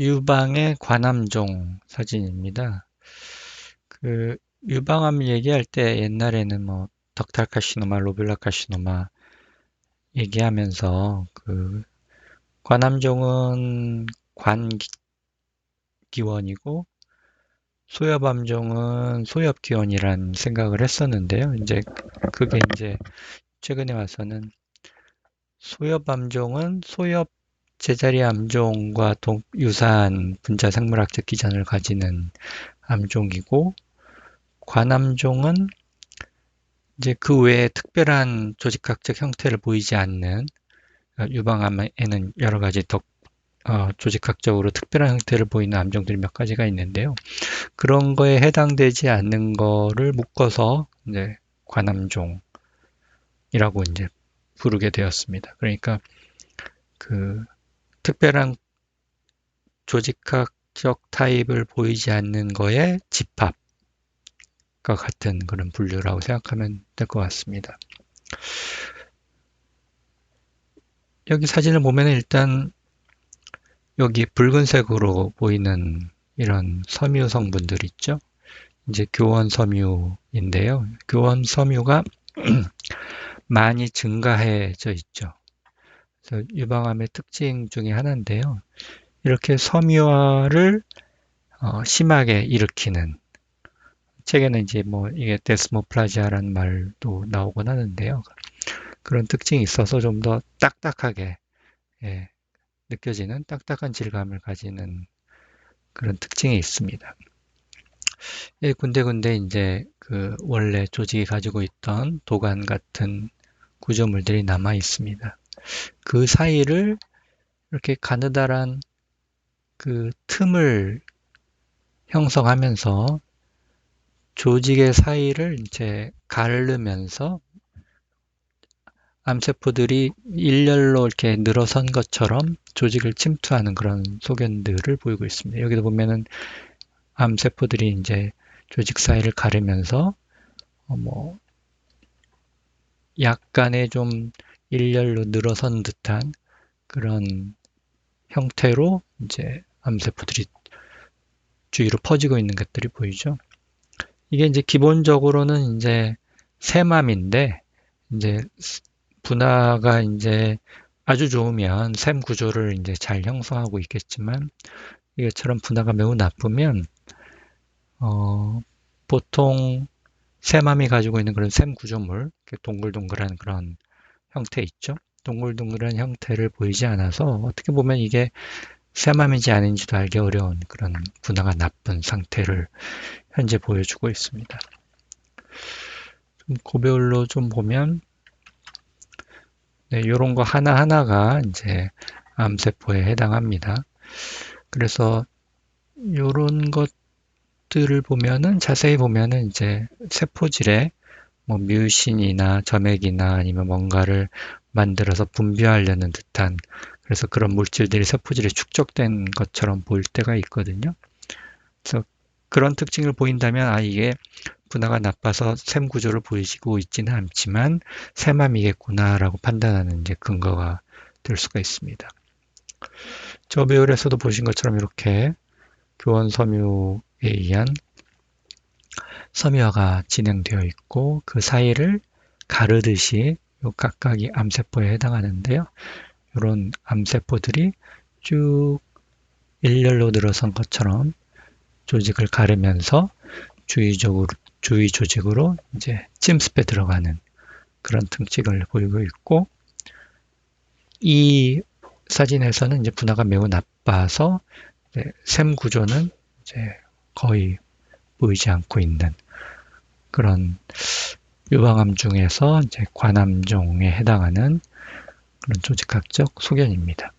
유방의 관암종 사진입니다. 그 유방암 얘기할 때 옛날에는 뭐 덕탈 카시노마, 로뷸라 카시노마 얘기하면서 그 관암종은 관기원이고 소엽암종은 소엽기원이란 생각을 했었는데요. 이제 그게 이제 최근에 와서는 소엽암종은 소엽 제자리 암종과 동, 유사한 분자 생물학적 기전을 가지는 암종이고 관암종은 이제 그 외에 특별한 조직학적 형태를 보이지 않는 어, 유방암에는 여러 가지 더 어, 조직학적으로 특별한 형태를 보이는 암종들이 몇 가지가 있는데요. 그런 거에 해당되지 않는 거를 묶어서 이제 관암종이라고 이제 부르게 되었습니다. 그러니까 그 특별한 조직학적 타입을 보이지 않는 거에 집합과 같은 그런 분류라고 생각하면 될 것 같습니다. 여기 사진을 보면 일단 여기 붉은색으로 보이는 이런 섬유 성분들 있죠. 이제 교원 섬유인데요. 교원 섬유가 많이 증가해져 있죠. 유방암의 특징 중에 하나인데요. 이렇게 섬유화를 어, 심하게 일으키는 책에는 이제 뭐 이게 데스모플라지아라는 말도 나오곤 하는데요. 그런 특징이 있어서 좀 더 딱딱하게 예, 느껴지는 딱딱한 질감을 가지는 그런 특징이 있습니다. 예, 군데군데 이제 그 원래 조직이 가지고 있던 도관 같은 구조물들이 남아 있습니다. 그 사이를 이렇게 가느다란 그 틈을 형성하면서 조직의 사이를 이제 가르면서 암세포들이 일렬로 이렇게 늘어선 것처럼 조직을 침투하는 그런 소견들을 보이고 있습니다. 여기도 보면은 암세포들이 이제 조직 사이를 가르면서 어 뭐 약간의 좀 일렬로 늘어선 듯한 그런 형태로 이제 암세포들이 주위로 퍼지고 있는 것들이 보이죠. 이게 이제 기본적으로는 이제 세맘인데 이제 분화가 이제 아주 좋으면 샘 구조를 이제 잘 형성하고 있겠지만 이것처럼 분화가 매우 나쁘면 어, 보통 세맘이 가지고 있는 그런 샘 구조물, 동글동글한 그런 형태 있죠. 동글동글한 형태를 보이지 않아서 어떻게 보면 이게 새맘인지 아닌지도 알기 어려운 그런 분화가 나쁜 상태를 현재 보여주고 있습니다. 좀 고배율로 좀 보면 네, 이런 거 하나하나가 이제 암세포에 해당합니다. 그래서 이런 것들을 보면은 자세히 보면은 이제 세포질에 뭐 뮤신이나 점액이나 아니면 뭔가를 만들어서 분비하려는 듯한 그래서 그런 물질들이 세포질에 축적된 것처럼 보일 때가 있거든요. 그래서 그런 특징을 보인다면 아 이게 분화가 나빠서 샘 구조를 보이시고 있지는 않지만 샘암이겠구나라고 판단하는 이제 근거가 될 수가 있습니다. 저 배열에서도 보신 것처럼 이렇게 교원 섬유에 의한 섬유화가 진행되어 있고 그 사이를 가르듯이 요 각각이 암세포에 해당하는데요. 이런 암세포들이 쭉 일렬로 늘어선 것처럼 조직을 가르면서 주위적으로 주위 조직으로 이제 침습에 들어가는 그런 특징을 보이고 있고 이 사진에서는 이제 분화가 매우 나빠서 샘 구조는 이제 거의 보이지 않고 있는 그런 유방암 중에서 이제 관암종에 해당하는 그런 조직학적 소견입니다.